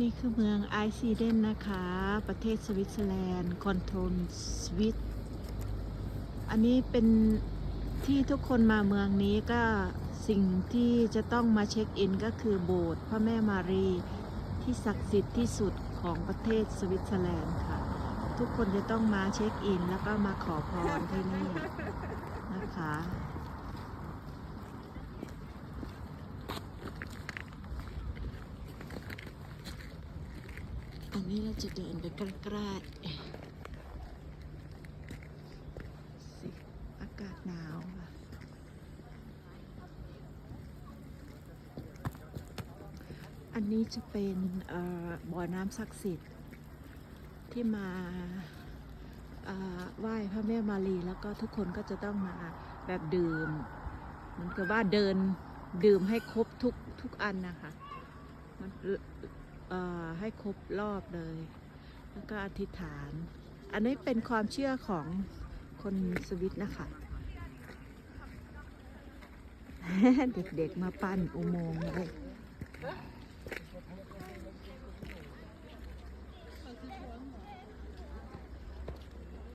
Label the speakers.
Speaker 1: นี่คือเมืองไอซีเดนนะคะ ประเทศสวิตเซอร์แลนด์ คอนโทรลสวิต อันนี้เป็นที่ทุกคนมาเมืองนี้ก็สิ่งที่จะต้องมาเช็คอินก็คือโบสถ์พระแม่มารีที่ศักดิ์สิทธิ์ที่สุดของประเทศสวิตเซอร์แลนด์ค่ะ ทุกคนจะต้องมาเช็คอิน แล้วก็มาขอพรที่นี่นะคะ อั นี้เราจะเดินไปใกล้ๆสิอากาศหนาวค่ะ อันนี้จะเป็นบ่อน้ำศักดิ์สิทธิ์ ที่มาไหว้พระแม่มารีแล้วก็ทุกคนก็จะต้องมาแบบดื่มเหมือนกับว่าเดินดื่มให้ครบทุกทุกอันนะคะมัน ให้ครบรอบเลย แล้วก็อธิษฐาน อันนี้เป็นความเชื่อของคนสวิตนะคะ เด็กๆมาปั้นอุโมงค์เลย